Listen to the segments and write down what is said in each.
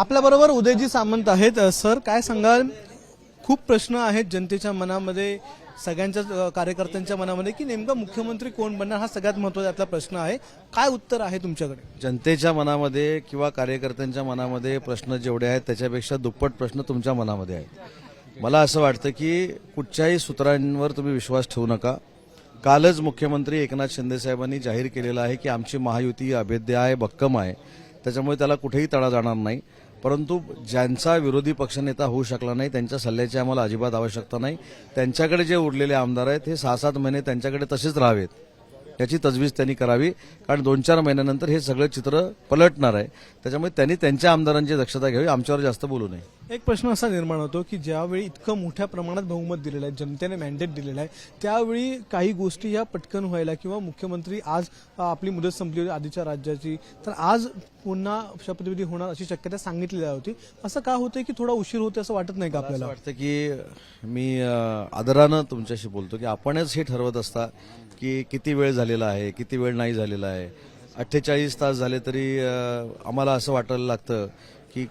आपल्याबरोबर उदयजी सामंत आहेत. सर काय सांगाल? खूप प्रश्न आहेत जनतेच्या मनामध्ये सगळ्यांच्या कार्यकर्त्यांच्या मनामध्ये की नेमका मुख्यमंत्री कोण बनणार हा सगळ्यात महत्त्वाचा आपला प्रश्न आहे. काय उत्तर आहे तुमच्याकडे? जनतेच्या मनामध्ये किंवा कार्यकर्त्यांच्या मनामध्ये प्रश्न जेवढे आहेत त्याच्यापेक्षा दुप्पट प्रश्न तुमच्या मनामध्ये आहेत. मला असं वाटतं की कुठच्याही सूत्रांवर तुम्ही विश्वास ठेवू नका. कालच मुख्यमंत्री एकनाथ शिंदे साहेबांनी जाहीर केलेलं आहे की आमची महायुती अभेद्य आहे भक्कम आहे. त्याच्यामुळे त्याला कुठेही तडा जाणार नाही. परंतु ज्यांचा विरोधी पक्षनेता होऊ शकला नाही त्यांच्या सल्ल्याची आम्हाला अजिबात आवश्यकता नाही. त्यांच्याकडे जे उरलेले आमदार आहेत हे सहा सात महिने त्यांच्याकडे तसेच राहावेत. याची तजवीज त्यांनी करावी कारण दोन चार महिन्यानंतर हे सगळं चित्र पलटणार आहे. त्याच्यामुळे त्यांनी त्यांच्या आमदारांची दक्षता घ्यावी आमच्यावर जास्त बोलू नये. एक प्रश्न असा निर्माण होतो की ज्यावेळी इतकं मोठ्या प्रमाणात बहुमत दिलेलं आहे जनतेने मॅन्डेट दिलेलं आहे त्यावेळी काही गोष्टी या पटकन व्हायला किंवा मुख्यमंत्री आज आपली मुदत संपली होती आधीच्या राज्याची तर आज पुन्हा शपथविधी होणार अशी शक्यता सांगितली होती. असं का होतं की थोडा उशीर होते असं वाटत नाही का आपल्याला? वाटतं की मी आदरानं तुमच्याशी बोलतो की आपणच हे ठरवत असता की किती वेळ झालेला आहे किती वेळ नाही झालेला आहे. अठ्ठेचाळीस तास झाले तरी आम्हाला असं वाटायला लागतं की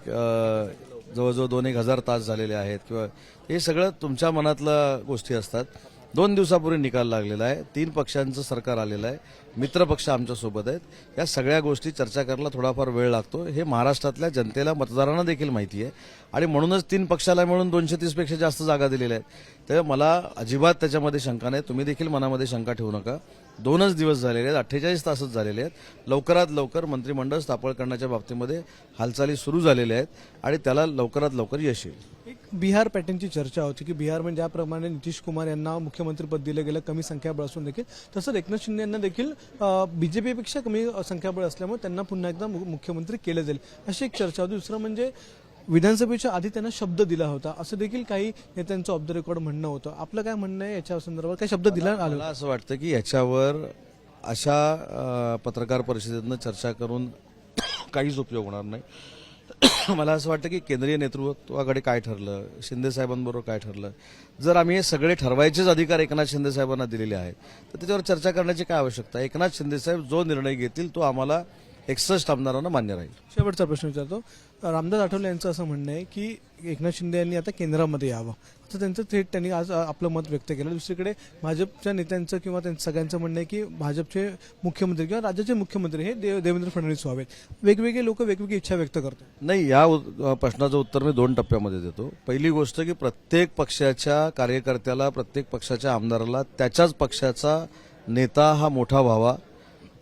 जवळजवळ दोन एक हजार तास झालेले आहेत किंवा हे सगळं तुमच्या मनातल्या गोष्टी असतात. दोन दिवसापूर्वी निकाल लागलेला आहे. तीन पक्षांचं सरकार आलेलं आहे. मित्रपक्ष आमच्यासोबत आहेत. या सगळ्या गोष्टी चर्चा करायला थोडाफार वेळ लागतो. हे महाराष्ट्रातल्या जनतेला मतदारांना देखील माहिती आहे. आणि म्हणूनच तीन पक्षाला मिळून दोनशे तीसपेक्षा जास्त जागा दिलेल्या आहेत. त्यामुळे मला अजिबात त्याच्यामध्ये शंका नाही. तुम्ही देखील मनामध्ये शंका ठेवू नका. दोनच दिवस झालेले आहेत. अठ्ठेचाळीस तासच झालेले आहेत. लवकरात लवकर मंत्रिमंडळ स्थापन करण्याच्या बाबतीमध्ये हालचाली सुरू झालेल्या आहेत. आणि त्याला लवकरात लवकर यश येईल. बिहार पॅटर्नची चर्चा होती की बिहारमध्ये ज्याप्रमाणे नितीश कुमार यांना मुख्यमंत्रीपद दिलं गेलं कमी संख्याबळ असून देखील. तसंच एकनाथ शिंदे यांना देखील बीजेपीपेक्षा कमी संख्याबळ असल्यामुळे त्यांना पुन्हा एकदा मुख्यमंत्री केलं जाईल. अशी एक चर्चा होती. दुसरं म्हणजे विधानसभेच्या आधी त्यांना शब्द दिला होता. असं देखील काही नेत्यांचं ऑफ द रेकॉर्ड म्हणणं होतं. आपलं काय म्हणणं आहे? याच्या संदर्भात काय शब्द दिला आलं. असं वाटतं की याच्यावर अशा पत्रकार परिषदेतनं चर्चा करून काहीच उपयोग होणार नाही. मला असं वाटतं की केंद्रीय नेतृत्वाकडे काय ठरलं शिंदे साहेबांबरोबर काय ठरलं जर आम्ही हे सगळे ठरवायचेच अधिकार एकनाथ शिंदे साहेबांना दिलेले आहेत तर त्याच्यावर चर्चा करण्याची काय आवश्यकता आहे? एकनाथ शिंदे साहेब जो निर्णय घेतील तो आम्हाला एकसष्ट आमदारांना मान्य राहील. शेवटचा प्रश्न विचारतो. रामदास आठवले यांचं असं म्हणणं आहे की एकनाथ शिंदे यांनी आता केंद्रामध्ये यावं. असं त्यांचं थेट त्यांनी आज आपलं मत व्यक्त केलं. दुसरीकडे भाजपच्या नेत्यांचं किंवा त्यांचं सगळ्यांचं म्हणणं आहे की भाजपचे मुख्यमंत्री किंवा राज्याचे मुख्यमंत्री हे देव देवेंद्र फडणवीस व्हावेत. वेगवेगळे लोक वेगवेगळी इच्छा व्यक्त करतात. नाही या उ- प्रश्नाचं उत्तर मी दोन टप्प्यामध्ये देतो. पहिली गोष्ट की प्रत्येक पक्षाच्या कार्यकर्त्याला प्रत्येक पक्षाच्या आमदाराला त्याच्याच पक्षाचा नेता हा मोठा व्हावा.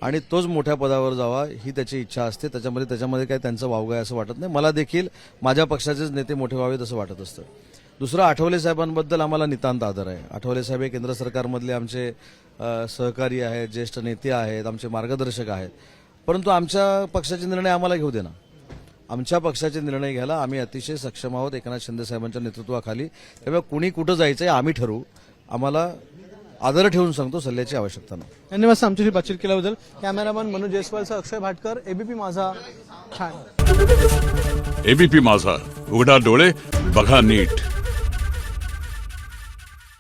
आणि तोच मोठ्या पदावर जावा ही त्याची इच्छा असते. त्याच्यामध्ये त्याच्यामध्ये काय त्यांचं वावगं आहे असं वाटत नाही. मला देखील माझ्या पक्षाचेच नेते मोठे व्हावेत असं वाटत असतं. दुसरं आठवले साहेबांबद्दल आम्हाला नितांत आदर आहे. आठवले साहेब हे केंद्र सरकारमधले आमचे सहकारी आहेत ज्येष्ठ नेते आहेत आमचे मार्गदर्शक आहेत. परंतु आमच्या पक्षाचे निर्णय आम्हाला घेऊ देना आमच्या पक्षाचे निर्णय घ्यायला आम्ही अतिशय सक्षम आहोत एकनाथ शिंदे साहेबांच्या नेतृत्वाखाली. त्यामुळे कुणी कुठं जायचं आहे आम्ही ठरवू. आम्हाला आदर ठेवून सांगतो सल्ल्याची आवश्यकता नाही. धन्यवाद सर, आमच्याशी बातचीत केल्याबद्दल. कॅमेरामॅन मनोज जयस्वालचा अक्षय भाटकर एबीपी माझा ठाणे एबीपी माझा उघडा डोळे बघा नीट.